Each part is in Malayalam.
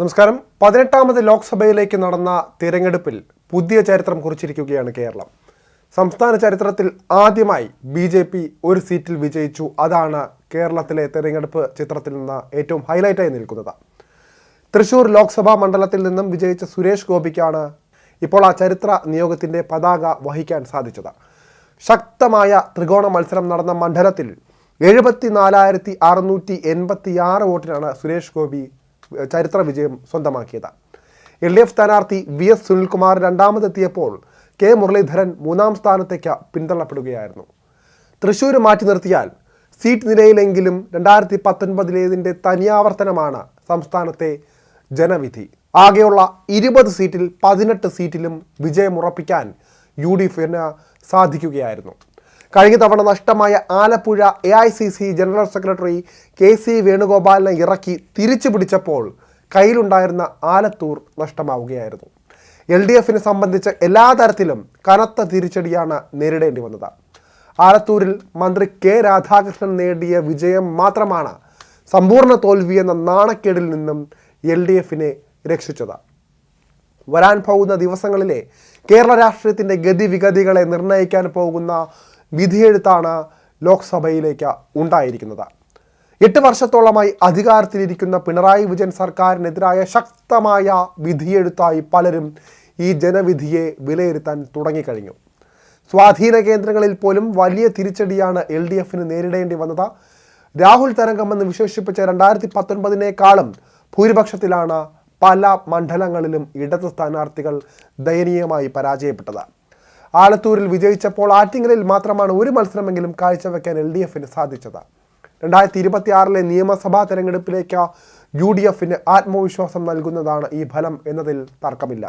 നമസ്കാരം. പതിനെട്ടാമത് ലോക്സഭയിലേക്ക് നടന്ന തിരഞ്ഞെടുപ്പിൽ പുതിയ ചരിത്രം കുറിച്ചിരിക്കുകയാണ് കേരളം. സംസ്ഥാന ചരിത്രത്തിൽ ആദ്യമായി ബി ജെ പി ഒരു സീറ്റിൽ വിജയിച്ചു. അതാണ് കേരളത്തിലെ തിരഞ്ഞെടുപ്പ് ചിത്രത്തിൽ നിന്ന് ഏറ്റവും ഹൈലൈറ്റായി നിൽക്കുന്നത്. തൃശൂർ ലോക്സഭാ മണ്ഡലത്തിൽ നിന്നും വിജയിച്ച സുരേഷ് ഗോപിക്കാണ് ഇപ്പോൾ ആ ചരിത്ര നിയോഗത്തിന്റെ പതാക വഹിക്കാൻ സാധിച്ചത്. ശക്തമായ ത്രികോണ മത്സരം നടന്ന മണ്ഡലത്തിൽ എഴുപത്തി നാലായിരത്തി അറുന്നൂറ്റി എൺപത്തി ആറ് വോട്ടിനാണ് സുരേഷ് ഗോപി ചരിത്ര വിജയം സ്വന്തമാക്കിയത്. എൽ ഡി എഫ് സ്ഥാനാർത്ഥി വി എസ് സുനിൽകുമാർ രണ്ടാമതെത്തിയപ്പോൾ കെ മുരളീധരൻ മൂന്നാം സ്ഥാനത്തേക്ക് പിന്തള്ളപ്പെടുകയായിരുന്നു. തൃശ്ശൂർ മാറ്റി നിർത്തിയാൽ സീറ്റ് നിലയിലെങ്കിലും രണ്ടായിരത്തി പത്തൊൻപതിലേതിന്റെ തനിയാവർത്തനമാണ് സംസ്ഥാനത്തെ ജനവിധി. ആകെയുള്ള ഇരുപത് സീറ്റിൽ പതിനെട്ട് സീറ്റിലും വിജയമുറപ്പിക്കാൻ യു ഡി എഫിന് സാധിക്കുകയായിരുന്നു. കഴിഞ്ഞ തവണ നഷ്ടമായ Alappuzha A I C C general secretary K C വേണുഗോപാലിനെ ഇറക്കി തിരിച്ചു പിടിച്ചപ്പോൾ കയ്യിലുണ്ടായിരുന്ന ആലത്തൂർ നഷ്ടമാവുകയായിരുന്നു. എൽ ഡി എഫിനെ സംബന്ധിച്ച് എല്ലാ തരത്തിലും കനത്ത തിരിച്ചടിയാണ് നേരിടേണ്ടി വന്നത്. ആലത്തൂരിൽ മന്ത്രി കെ രാധാകൃഷ്ണൻ നേടിയ വിജയം മാത്രമാണ് സമ്പൂർണ തോൽവി എന്ന നാണക്കേടിൽ നിന്നും എൽ ഡി എഫിനെ രക്ഷിച്ചത്. വരാൻ പോകുന്ന ദിവസങ്ങളിലെ കേരള രാഷ്ട്രീയത്തിന്റെ ഗതിവിഗതികളെ നിർണയിക്കാൻ പോകുന്ന വിധിയെഴുത്താണ് ലോക്സഭയിലേക്ക് ഉണ്ടായിരിക്കുന്നത്. എട്ട് വർഷത്തോളമായി അധികാരത്തിലിരിക്കുന്ന പിണറായി വിജയൻ സർക്കാരിനെതിരായ ശക്തമായ വിധിയെഴുത്തായി പലരും ഈ ജനവിധിയെ വിലയിരുത്താൻ തുടങ്ങിക്കഴിഞ്ഞു. സ്വാധീന കേന്ദ്രങ്ങളിൽ പോലും വലിയ തിരിച്ചടിയാണ് എൽ ഡി എഫിന് നേരിടേണ്ടി വന്നത്. രാഹുൽ തരംഗമെന്ന് വിശേഷിപ്പിച്ച രണ്ടായിരത്തി പത്തൊൻപതിനേക്കാളും ഭൂരിപക്ഷത്തിലാണ് പല മണ്ഡലങ്ങളിലും ഇടത് സ്ഥാനാർത്ഥികൾ ദയനീയമായി പരാജയപ്പെട്ടത്. ആലത്തൂരിൽ വിജയിച്ചപ്പോൾ ആറ്റിങ്ങലിൽ മാത്രമാണ് ഒരു മത്സരമെങ്കിലും കാഴ്ചവെക്കാൻ എൽ ഡി എഫിന് സാധിച്ചത്. രണ്ടായിരത്തി ഇരുപത്തി ആറിലെ നിയമസഭാ തെരഞ്ഞെടുപ്പിലേക്ക് യു ഡി എഫിന് ആത്മവിശ്വാസം നൽകുന്നതാണ് ഈ ഫലം എന്നതിൽ തർക്കമില്ല.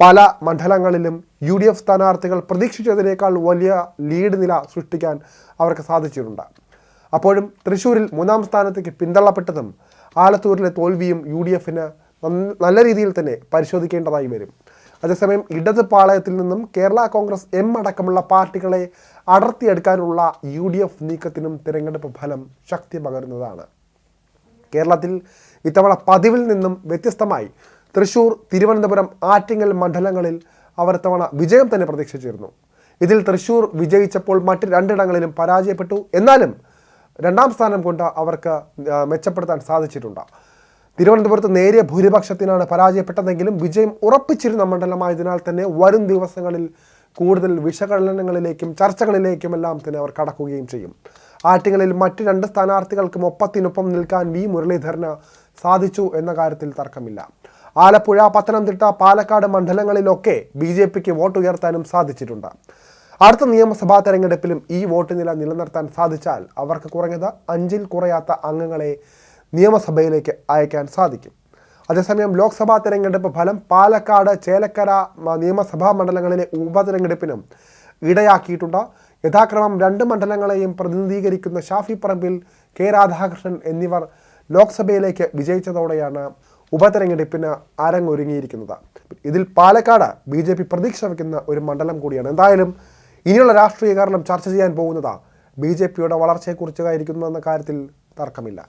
പല മണ്ഡലങ്ങളിലും യു ഡി എഫ് സ്ഥാനാർത്ഥികൾ പ്രതീക്ഷിച്ചതിനേക്കാൾ വലിയ ലീഡ് നില സൃഷ്ടിക്കാൻ അവർക്ക് സാധിച്ചിട്ടുണ്ട്. അപ്പോഴും തൃശ്ശൂരിൽ മൂന്നാം സ്ഥാനത്തേക്ക് പിന്തള്ളപ്പെട്ടതും ആലത്തൂരിലെ തോൽവിയും യു ഡി എഫിന് നല്ല രീതിയിൽ തന്നെ പരിശോധിക്കേണ്ടതായി വരും. അതേസമയം ഇടത് പാളയത്തിൽ നിന്നും കേരള കോൺഗ്രസ് എം അടക്കമുള്ള പാർട്ടികളെ അടർത്തിയെടുക്കാനുള്ള യു ഡി എഫ് നീക്കത്തിനും തിരഞ്ഞെടുപ്പ് ഫലം ശക്തി പകരുന്നതാണ് കേരളത്തിൽ ഇത്തവണ പതിവിൽ നിന്നും വ്യത്യസ്തമായി തൃശൂർ തിരുവനന്തപുരം ആറ്റിങ്ങൽ മണ്ഡലങ്ങളിൽ അവർ ഇത്തവണ വിജയം തന്നെ പ്രതീക്ഷിച്ചിരുന്നു. ഇതിൽ തൃശൂർ വിജയിച്ചപ്പോൾ മറ്റ് രണ്ടിടങ്ങളിലും പരാജയപ്പെട്ടു. എന്നാലും രണ്ടാം സ്ഥാനം കൊണ്ട് അവർക്ക് മെച്ചപ്പെടുത്താൻ സാധിച്ചിട്ടുണ്ട്. തിരുവനന്തപുരത്ത് നേരിയ ഭൂരിപക്ഷത്തിനാണ് പരാജയപ്പെട്ടതെങ്കിലും വിജയം ഉറപ്പിച്ചിരുന്ന മണ്ഡലമായതിനാൽ തന്നെ വരും ദിവസങ്ങളിൽ കൂടുതൽ വിശകലനങ്ങളിലേക്കും ചർച്ചകളിലേക്കും എല്ലാം തന്നെ അവർ കടക്കുകയും ചെയ്യും. ആറ്റിങ്ങളിൽ മറ്റ് രണ്ട് സ്ഥാനാർത്ഥികൾക്കും ഒപ്പത്തിനൊപ്പം നിൽക്കാൻ വി. മുരളീധരന് സാധിച്ചു എന്ന കാര്യത്തിൽ തർക്കമില്ല. ആലപ്പുഴ പത്തനംതിട്ട പാലക്കാട് മണ്ഡലങ്ങളിലൊക്കെ ബി ജെ പിക്ക് വോട്ട് ഉയർത്താനും സാധിച്ചിട്ടുണ്ട്. അടുത്ത നിയമസഭാ തെരഞ്ഞെടുപ്പിലും ഈ വോട്ട് നില നിലനിർത്താൻ സാധിച്ചാൽ അവർക്ക് കുറഞ്ഞത് അഞ്ചിൽ കുറയാത്ത അംഗങ്ങളെ നിയമസഭയിലേക്ക് അയക്കാൻ സാധിക്കും. അതേസമയം ലോക്സഭാ തെരഞ്ഞെടുപ്പ് ഫലം പാലക്കാട് ചേലക്കര നിയമസഭാ മണ്ഡലങ്ങളിലെ ഉപതെരഞ്ഞെടുപ്പിനും ഇടയാക്കിയിട്ടുണ്ട്. യഥാക്രമം രണ്ട് മണ്ഡലങ്ങളെയും പ്രതിനിധീകരിക്കുന്ന ഷാഫി പറമ്പിൽ കെ രാധാകൃഷ്ണൻ എന്നിവർ ലോക്സഭയിലേക്ക് വിജയിച്ചതോടെയാണ് ഉപതെരഞ്ഞെടുപ്പിന് അരങ്ങൊരുങ്ങിയിരിക്കുന്നത്. ഇതിൽ പാലക്കാട് ബി ജെ പി പ്രതീക്ഷ വയ്ക്കുന്ന ഒരു മണ്ഡലം കൂടിയാണ്. എന്തായാലും ഇനിയുള്ള രാഷ്ട്രീയ കാരണം ചർച്ച ചെയ്യാൻ പോകുന്നത് ബി ജെ പിയുടെ വളർച്ചയെക്കുറിച്ചായിരിക്കുന്നു എന്ന കാര്യത്തിൽ തർക്കമില്ല.